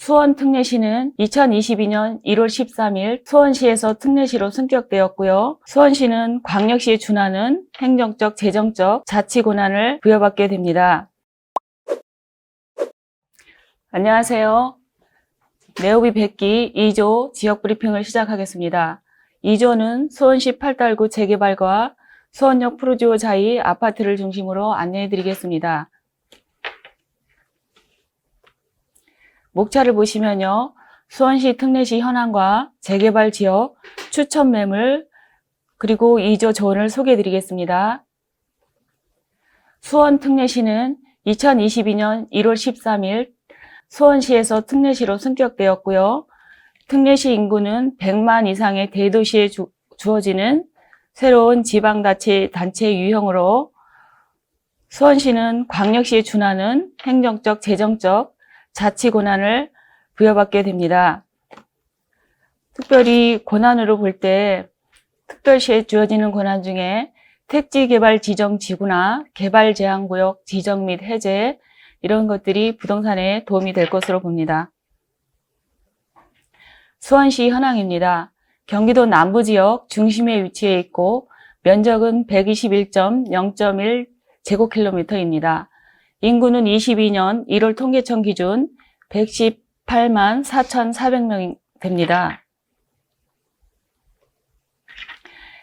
수원 특례시는 2022년 1월 13일 수원시에서 특례시로 승격되었고요. 수원시는 광역시에 준하는 행정적, 재정적 자치 권한을 부여받게 됩니다. 안녕하세요. 네오비 100기 2조 지역 브리핑을 시작하겠습니다. 2조는 수원시 팔달구 재개발과 수원역 프로지오 자이 아파트를 중심으로 안내해 드리겠습니다. 목차를 보시면요. 수원시 특례시 현황과 재개발 지역, 추천 매물, 그리고 2조 조언을 소개해 드리겠습니다. 수원 특례시는 2022년 1월 13일 수원시에서 특례시로 승격되었고요. 특례시 인구는 100만 이상의 대도시에 주, 주어지는 새로운 지방자치 단체 유형으로 수원시는 광역시에 준하는 행정적, 재정적 자치 권한을 부여받게 됩니다. 특별히 권한으로 볼 때 특별시에 주어지는 권한 중에 택지 개발 지정 지구나 개발 제한 구역 지정 및 해제 이런 것들이 부동산에 도움이 될 것으로 봅니다. 수원시 현황입니다. 경기도 남부 지역 중심에 위치해 있고 면적은 121.0.1 제곱킬로미터입니다. 인구는 22년 1월 통계청 기준 118만 4,400명 됩니다.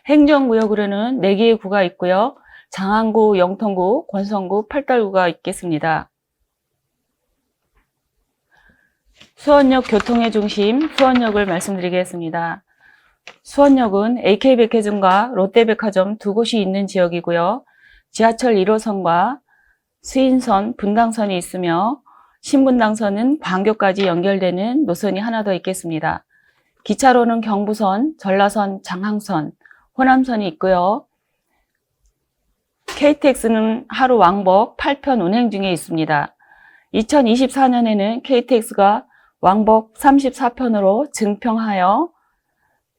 행정구역으로는 4개의 구가 있고요. 장안구, 영통구, 권성구, 팔달구가 있겠습니다. 수원역 교통의 중심 수원역을 말씀드리겠습니다. 수원역은 AK백화점과 롯데백화점 두 곳이 있는 지역이고요. 지하철 1호선과 수인선, 분당선이 있으며 신분당선은 광교까지 연결되는 노선이 하나 더 있겠습니다. 기차로는 경부선, 전라선, 장항선, 호남선이 있고요. KTX는 하루 왕복 8편 운행 중에 있습니다. 2024년에는 KTX가 왕복 34편으로 증평하여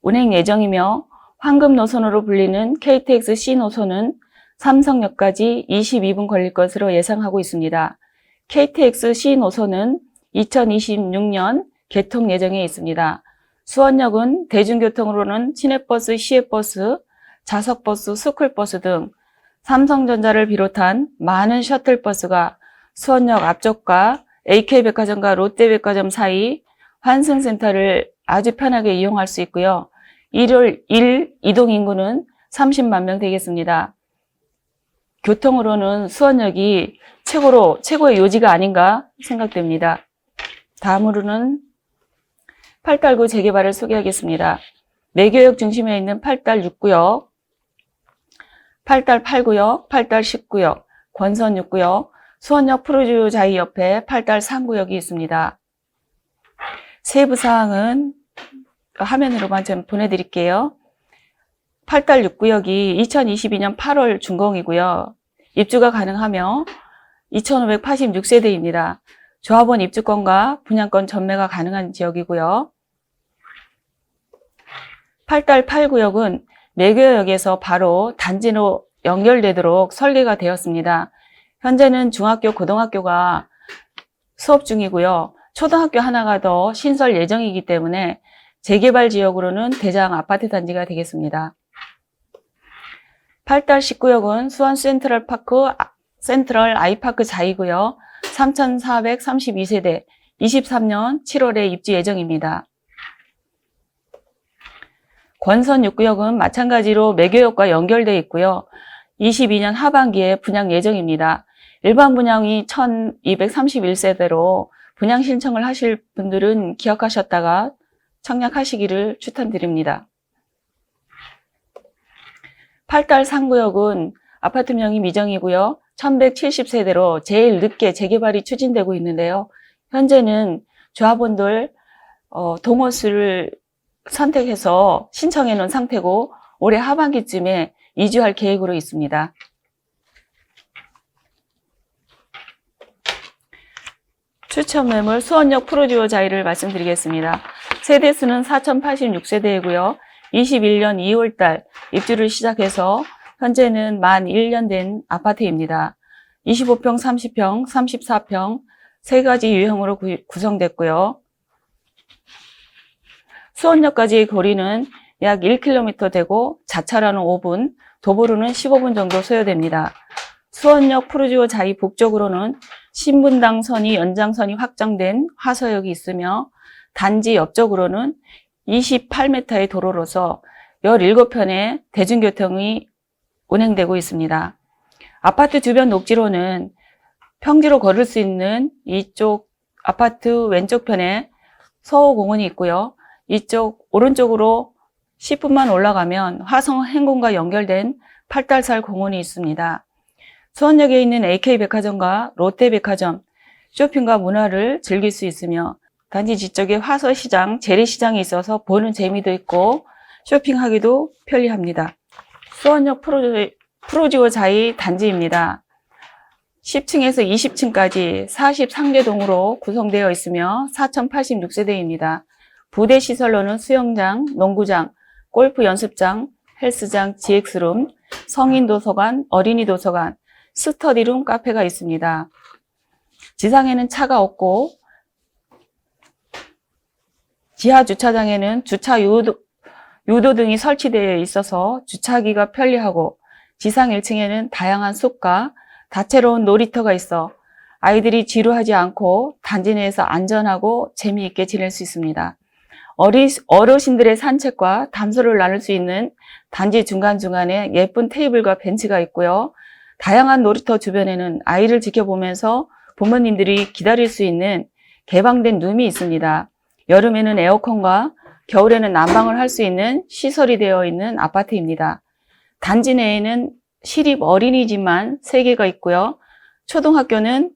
운행 예정이며 황금 노선으로 불리는 KTX C 노선은 삼성역까지 22분 걸릴 것으로 예상하고 있습니다. KTX C 노선은 2026년 개통 예정에 있습니다. 수원역은 대중교통으로는 시내버스, 시외버스, 자석버스, 스쿨버스 등 삼성전자를 비롯한 많은 셔틀버스가 수원역 앞쪽과 AK백화점과 롯데백화점 사이 환승센터를 아주 편하게 이용할 수 있고요. 일요일 1 이동 인구는 30만 명 되겠습니다. 교통으로는 수원역이 최고로, 최고의 요지가 아닌가 생각됩니다. 다음으로는 팔달구 재개발을 소개하겠습니다. 매교역 중심에 있는 팔달 6구역, 팔달 8구역, 팔달 10구역, 권선 6구역, 수원역 프로듀 자이 옆에 팔달 3구역이 있습니다. 세부 사항은 화면으로만 좀 보내드릴게요. 8달 6구역이 2022년 8월 준공이고요. 입주가 가능하며 2586세대입니다. 조합원 입주권과 분양권 전매가 가능한 지역이고요. 8달 8구역은 매교역에서 바로 단지로 연결되도록 설계가 되었습니다. 현재는 중학교, 고등학교가 수업 중이고요. 초등학교 하나가 더 신설 예정이기 때문에 재개발 지역으로는 대장 아파트 단지가 되겠습니다. 8달 19역은 수원 센트럴 파크, 센트럴 아이파크 자이고요. 3,432세대, 23년 7월에 입주 예정입니다. 권선 6구역은 마찬가지로 매교역과 연결되어 있고요. 22년 하반기에 분양 예정입니다. 일반 분양이 1,231세대로 분양 신청을 하실 분들은 기억하셨다가 청약하시기를 추천드립니다. 8달 상구역은 아파트명이 미정이고요. 1170세대로 제일 늦게 재개발이 추진되고 있는데요. 현재는 조합원들 어, 동호수를 선택해서 신청해 놓은 상태고 올해 하반기쯤에 이주할 계획으로 있습니다. 추천 매물 수원역 프로듀오 자이를 말씀드리겠습니다. 세대수는 4086세대이고요. 21년 2월달 입주를 시작해서 현재는 만 1년 된 아파트입니다. 25평, 30평, 34평 세 가지 유형으로 구, 구성됐고요. 수원역까지의 거리는 약 1km 되고 자차로는 5분, 도보로는 15분 정도 소요됩니다. 수원역 푸르지오 자이 북쪽으로는 신분당선이 연장선이 확장된 화서역이 있으며 단지 옆쪽으로는 28m의 도로로서 17편의 대중교통이 운행되고 있습니다. 아파트 주변 녹지로는 평지로 걸을 수 있는 이쪽 아파트 왼쪽 편에 서호공원이 있고요. 이쪽 오른쪽으로 10분만 올라가면 화성 행궁과 연결된 팔달살 공원이 있습니다. 수원역에 있는 AK백화점과 롯데백화점, 쇼핑과 문화를 즐길 수 있으며 단지 뒤쪽에 화서시장, 재래시장이 있어서 보는 재미도 있고 쇼핑하기도 편리합니다. 수원역 프로지, 프로지오 자이 단지입니다. 10층에서 20층까지 43개동으로 구성되어 있으며 4086세대입니다. 부대 시설로는 수영장, 농구장, 골프 연습장, 헬스장, GX룸, 성인 도서관, 어린이 도서관, 스터디룸, 카페가 있습니다. 지상에는 차가 없고 지하 주차장에는 주차 유도, 유도 등이 설치되어 있어서 주차하기가 편리하고 지상 1층에는 다양한 숲과 다채로운 놀이터가 있어 아이들이 지루하지 않고 단지 내에서 안전하고 재미있게 지낼 수 있습니다. 어리, 어르신들의 산책과 담소를 나눌 수 있는 단지 중간중간에 예쁜 테이블과 벤치가 있고요. 다양한 놀이터 주변에는 아이를 지켜보면서 부모님들이 기다릴 수 있는 개방된 룸이 있습니다. 여름에는 에어컨과 겨울에는 난방을 할 수 있는 시설이 되어 있는 아파트입니다. 단지 내에는 시립 어린이집만 3개가 있고요. 초등학교는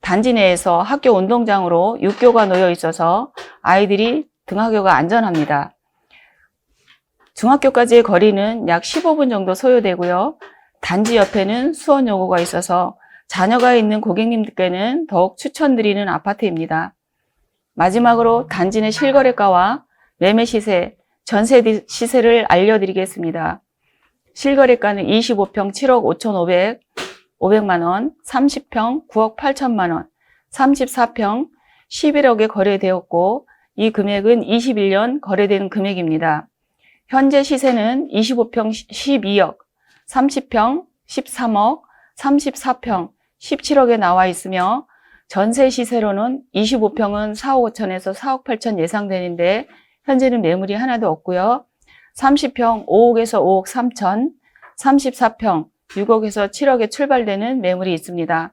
단지 내에서 학교 운동장으로 육교가 놓여 있어서 아이들이 등하교가 안전합니다. 중학교까지의 거리는 약 15분 정도 소요되고요. 단지 옆에는 수원 여고가 있어서 자녀가 있는 고객님들께는 더욱 추천드리는 아파트입니다. 마지막으로 단지 내 실거래가와 매매 시세, 전세 시세를 알려드리겠습니다. 실거래가는 25평 7억 5,500, 500만 원, 30평 9억 8천만 원, 34평 11억에 거래되었고 이 금액은 21년 거래된 금액입니다. 현재 시세는 25평 12억, 30평 13억, 34평 17억에 나와 있으며 전세 시세로는 25평은 4억 5천에서 4억 8천 예상되는데 현재는 매물이 하나도 없고요. 30평 5억에서 5억 3천, 34평 6억에서 7억에 출발되는 매물이 있습니다.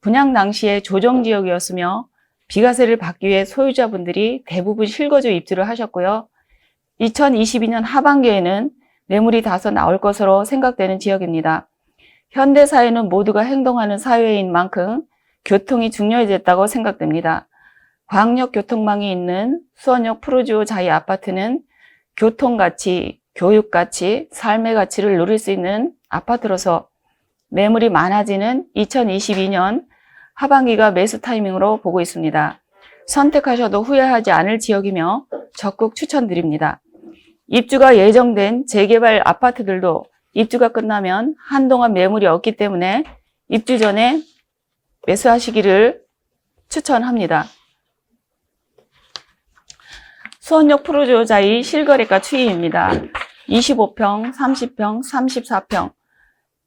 분양 당시에 조정 지역이었으며 비과세를 받기 위해 소유자분들이 대부분 실거주 입주를 하셨고요. 2022년 하반기에는 매물이 다소 나올 것으로 생각되는 지역입니다. 현대 사회는 모두가 행동하는 사회인 만큼 교통이 중요해졌다고 생각됩니다. 광역 교통망이 있는 수원역 프로지오 자이 아파트는 교통 가치, 교육 가치, 삶의 가치를 누릴 수 있는 아파트로서 매물이 많아지는 2022년 하반기가 매수 타이밍으로 보고 있습니다. 선택하셔도 후회하지 않을 지역이며 적극 추천드립니다. 입주가 예정된 재개발 아파트들도 입주가 끝나면 한동안 매물이 없기 때문에 입주 전에 매수하시기를 추천합니다. 수원역 프로조자의 실거래가 추이입니다. 25평, 30평, 34평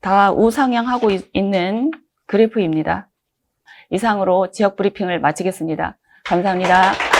다 우상향하고 있- 있는 그래프입니다. 이상으로 지역 브리핑을 마치겠습니다. 감사합니다.